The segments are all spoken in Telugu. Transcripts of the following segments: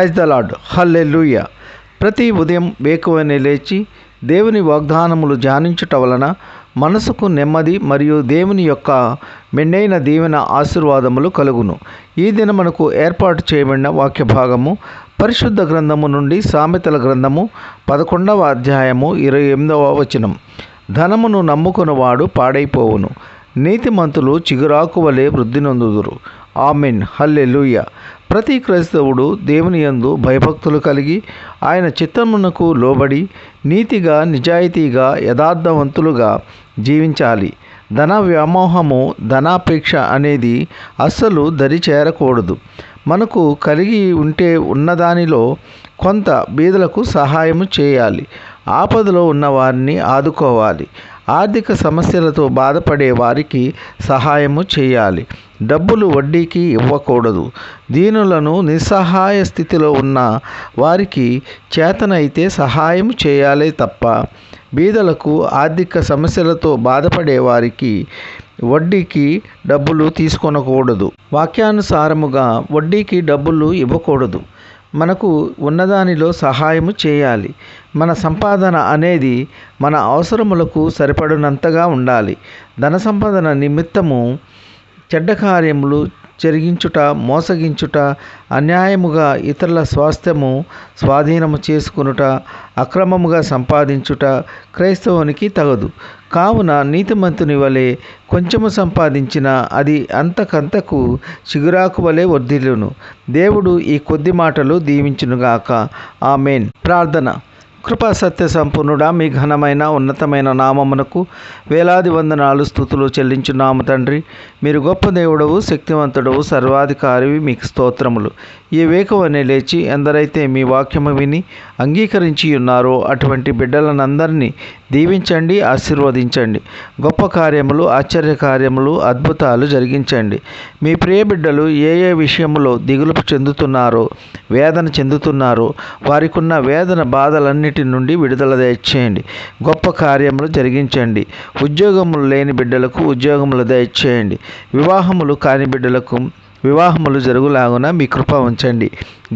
ప్రైజ్ ద లాడ్ హల్లెలూయ. ప్రతి ఉదయం వేకువనే లేచి దేవుని వాగ్దానములు ధ్యానించుట వలన మనసుకు నెమ్మది మరియు దేవుని యొక్క మెండైన దీవెన ఆశీర్వాదములు కలుగును. ఈ దిన మనకు ఏర్పాటు చేయబడిన వాక్య భాగము పరిశుద్ధ గ్రంథము నుండి సామెతల గ్రంథము పదకొండవ అధ్యాయము ఇరవై ఎనిమిదవ వచనం. ధనమును నమ్ముకున్నవాడు పాడైపోవును. నీతిమంతులు చిగురాకు వలె వృద్ధి నొందుదురు. ఆమెన్. హల్లెలూయ. ప్రతి క్రైస్తవుడు దేవుని యందు భయభక్తులు కలిగి ఆయన చిత్తమునకు లోబడి నీతిగా నిజాయితీగా యథార్థవంతులుగా జీవించాలి. ధన వ్యామోహము ధనాపేక్ష అనేది అస్సలు దరి చేరకూడదు. మనకు కలిగి ఉంటే ఉన్నదానిలో కొంత బీదలకు సహాయము చేయాలి. ఆపదలో ఉన్నవారిని ఆదుకోవాలి. ఆర్థిక సమస్యలతో బాధపడే వారికి సహాయము చేయాలి. డబ్బులు వడ్డీకి ఇవ్వకూడదు. దీనులను నిస్సహాయ స్థితిలో ఉన్న వారికి చేతనైతే సహాయం చేయాలి తప్ప బీదలకు ఆర్థిక సమస్యలతో బాధపడే వారికి వడ్డీకి డబ్బులు తీసుకొనకూడదు. వాక్యానుసారముగా వడ్డీకి డబ్బులు ఇవ్వకూడదు. మనకు ఉన్నదానిలో సహాయము చేయాలి. మన సంపాదన అనేది మన అవసరములకు సరిపడినంతగా ఉండాలి. ధన సంపాదన నిమిత్తము చెడ్డ కార్యములు జరిగించుట మోసగించుట అన్యాయముగా ఇతరుల స్వాస్థ్యము స్వాధీనము చేసుకునుట అక్రమముగా సంపాదించుట క్రైస్తవునికి తగదు. కావున నీతిమంతుని వలె కొంచెము సంపాదించిన అది అంతకంతకు చిగురాకు వలె వర్ధిల్లును. దేవుడు ఈ కొద్ది మాటలు దీవించునుగాక. ఆమెన్. ప్రార్థన. కృపా సత్య సంపూర్ణుడా మీ ఘనమైన ఉన్నతమైన నామమునకు వేలాది వందనాలు స్థుతులు చెల్లించున్నాము తండ్రి. మీరు గొప్ప దేవుడవు శక్తివంతుడవు సర్వాధికారివి మీకు స్తోత్రములు. ఈ వేకవనే లేచి ఎందరైతే మీ వాక్యము విని అంగీకరించి ఉన్నారో అటువంటి బిడ్డలనందరినీ దీవించండి ఆశీర్వదించండి. గొప్ప కార్యములు ఆశ్చర్య కార్యములు అద్భుతాలు జరిగించండి. మీ ప్రియ బిడ్డలు ఏ ఏ విషయంలో దిగులు చెందుతున్నారో వేదన చెందుతున్నారో వారికున్న వేదన బాధలన్నిటి నుండి విడుదల దయచేయండి. గొప్ప కార్యములు జరిగించండి. ఉద్యోగములు లేని బిడ్డలకు ఉద్యోగములు దయచేయండి. వివాహములు కాని బిడ్డలకు వివాహములు జరుగులాగున మీ కృప ఉంచండి.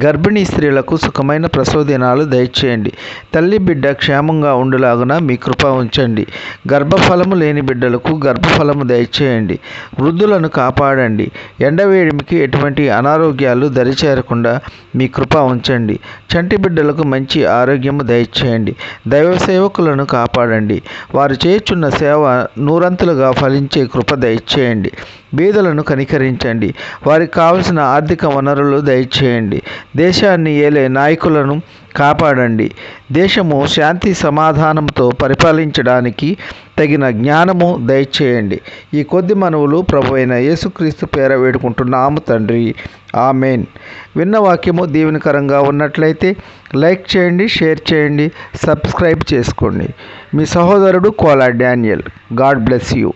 గర్భిణీ స్త్రీలకు సుఖమైన ప్రసవ దినాలు దయచేయండి. తల్లి బిడ్డ క్షేమంగా ఉండులాగున మీ కృప ఉంచండి. గర్భఫలము లేని బిడ్డలకు గర్భఫలము దయచేయండి. వృద్ధులను కాపాడండి. ఎండవేడిమికి ఎటువంటి అనారోగ్యాలు దరిచేరకుండా మీ కృప ఉంచండి. చంటి బిడ్డలకు మంచి ఆరోగ్యము దయచేయండి. దైవ సేవకులను కాపాడండి. వారు చేయుచున్న సేవ నూరంతులుగా ఫలించే కృప దయచేయండి. బీదలను కనికరించండి. వారికి కావలసిన ఆర్థిక వనరులు దయచేయండి. దేశాన్ని ఏలే నాయకులను కాపాడండి. దేశము శాంతి సమాధానంతో పరిపాలించడానికి తగిన జ్ఞానము దయచేయండి. ఈ కొద్ది మనవులు ప్రభు అయిన యేసుక్రీస్తు పేర వేడుకుంటున్నాము తండ్రి. ఆమెన్. విన్న వాక్యము దీవెనకరంగా ఉన్నట్లయితే లైక్ చేయండి షేర్ చేయండి సబ్స్క్రైబ్ చేసుకోండి. మీ సహోదరుడు Kola Daniel. God bless you.